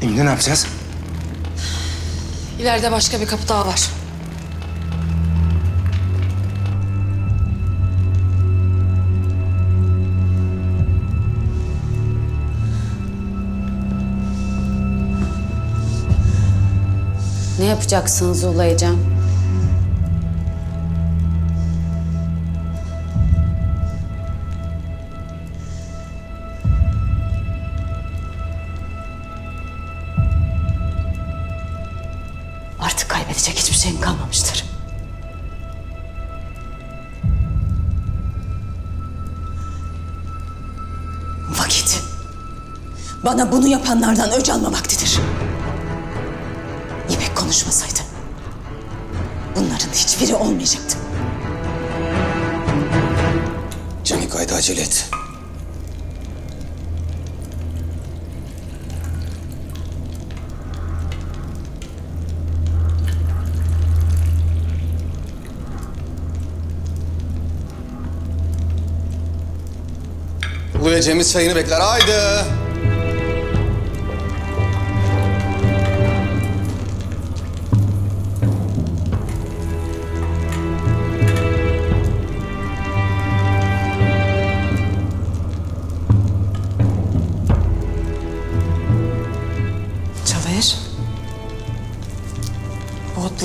Şimdi ne yapacağız? İleride başka bir kapı daha var. Ne yapacaksınız? Artık Bana bunu yapanlardan öc alma vaktidir. İpek konuşmasaydı bunların hiçbiri olmayacaktı. Canik haydi acele et. Uluya Cemiz çayını bekler. Haydi.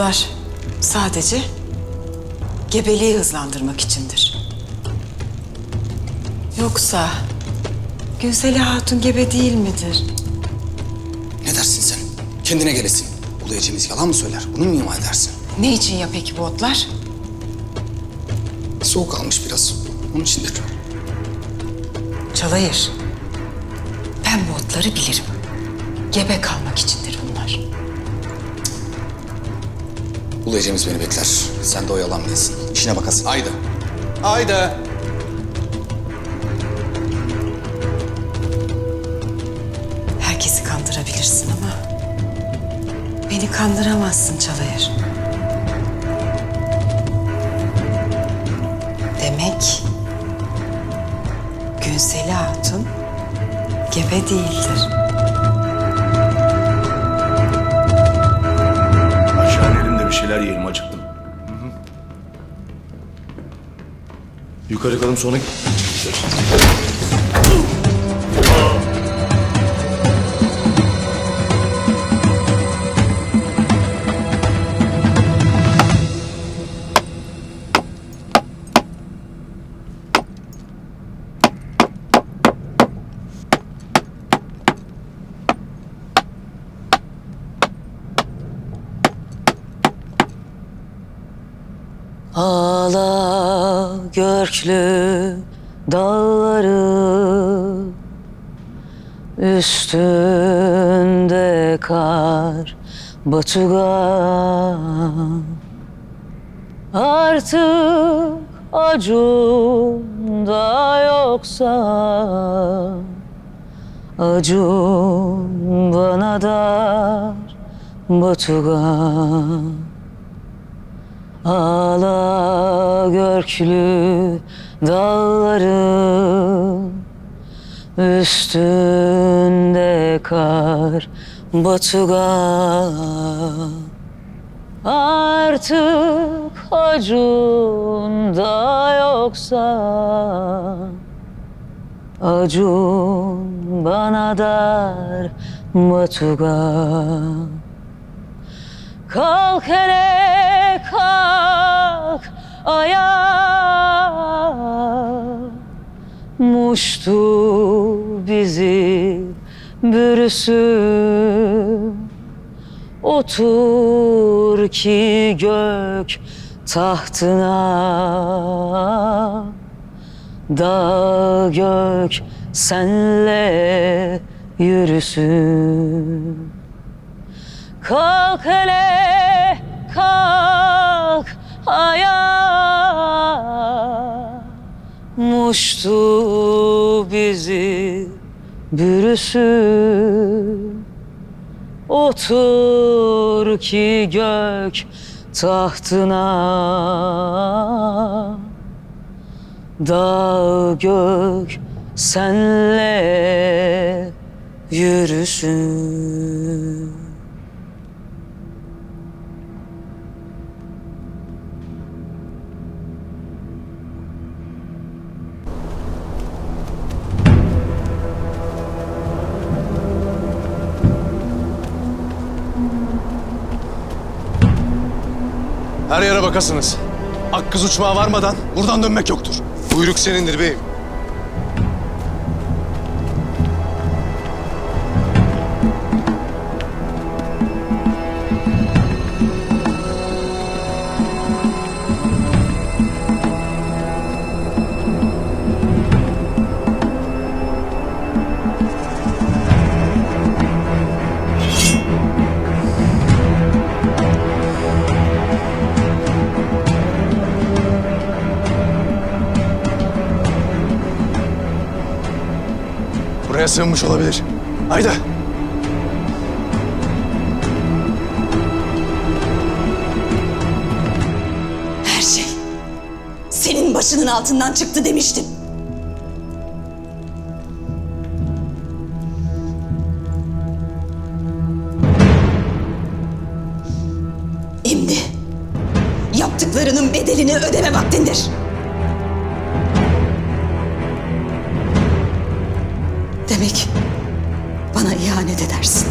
Otlar sadece gebeliği hızlandırmak içindir. Yoksa Gülseli Hatun gebe değil midir? Ne dersin sen? Kendine gelesin. Cemiz yalan mı söyler? Bunu mu ima edersin? Ne için ya peki bu otlar? Soğuk almış biraz. Onun içindir. Çalayır. Ben bu otları bilirim. Gebe kalmak içindir bunlar. Uluya Cemiz beni bekler. Sen de oyalanmayasın. İşine bakasın. Haydi. Haydi. Herkesi kandırabilirsin ama beni kandıramazsın Çalayır. Demek Günseli Hatun gebe değildir. Bir şeyler yiyelim acıktım. Yukarı kalın sonra görklü dağları Üstünde kar batugan Artık acunda yoksa Acun bana dar batugan Ağla görklü dağların Üstünde kar batugan Artık acunda yoksa Acun bana dar batugan Kalk hele kalk ayağa Muştu bizi bürüsün Otur ki gök tahtına Dağ gök senle yürüsün Kalk hele kalk ayağa Muştu bizi bürüsün. Otur ki gök tahtına. Dağ gök senle yürüsün Her yere bakasınız. Akkız uçmağa varmadan buradan dönmek yoktur. Buyruk senindir beyim. Buraya sığınmış olabilir. Haydi. Her şey senin başının altından çıktı demiştim. Şimdi yaptıklarının bedelini ödeme vaktindir. Demek bana ihanet edersin.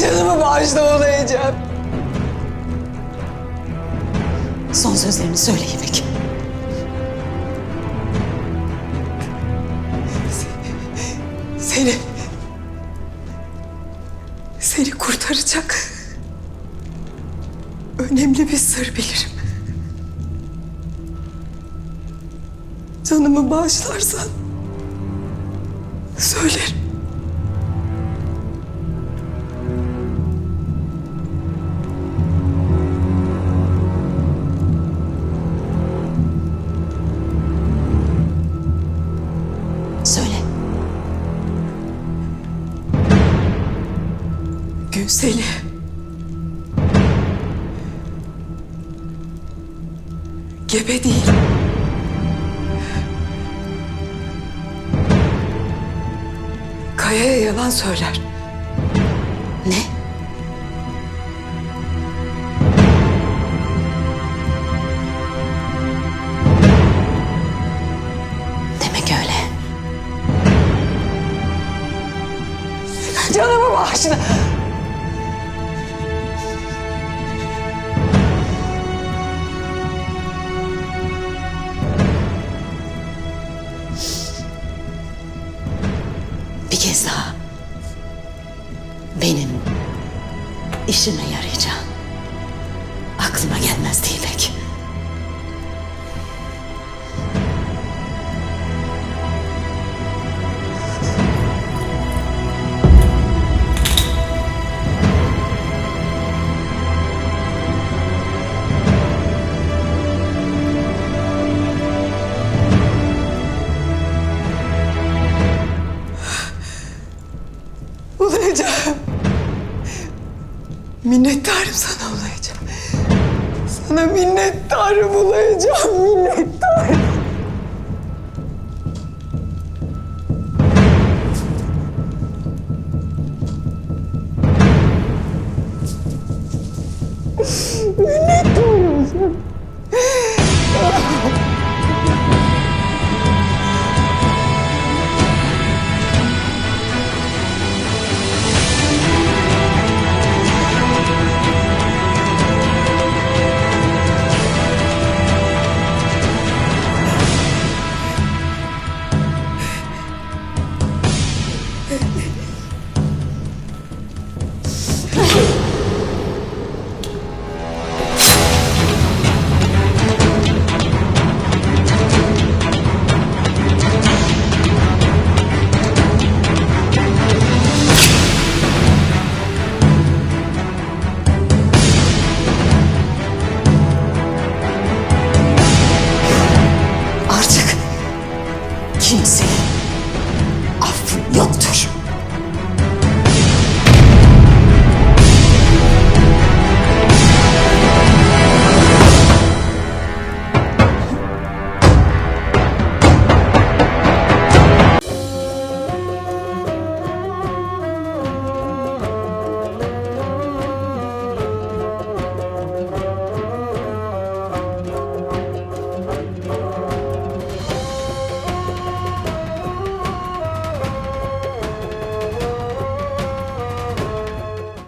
Canımı bağışla olayacağım. Son sözlerini söyle. Seni... Seni kurtaracak... Önemli bir sır bilirim. Canımı bağışlarsan... Söylerim. Gülseli. Gebe değil. Kaya'ya yalan söyler. Ne? Demek öyle. Canımı bağışla. Daha. Benim işime yarayacağın aklıma gelmezdi İpek. Minnettarım sana olacağım. Sana minnettarım olacağım. Minnettarım.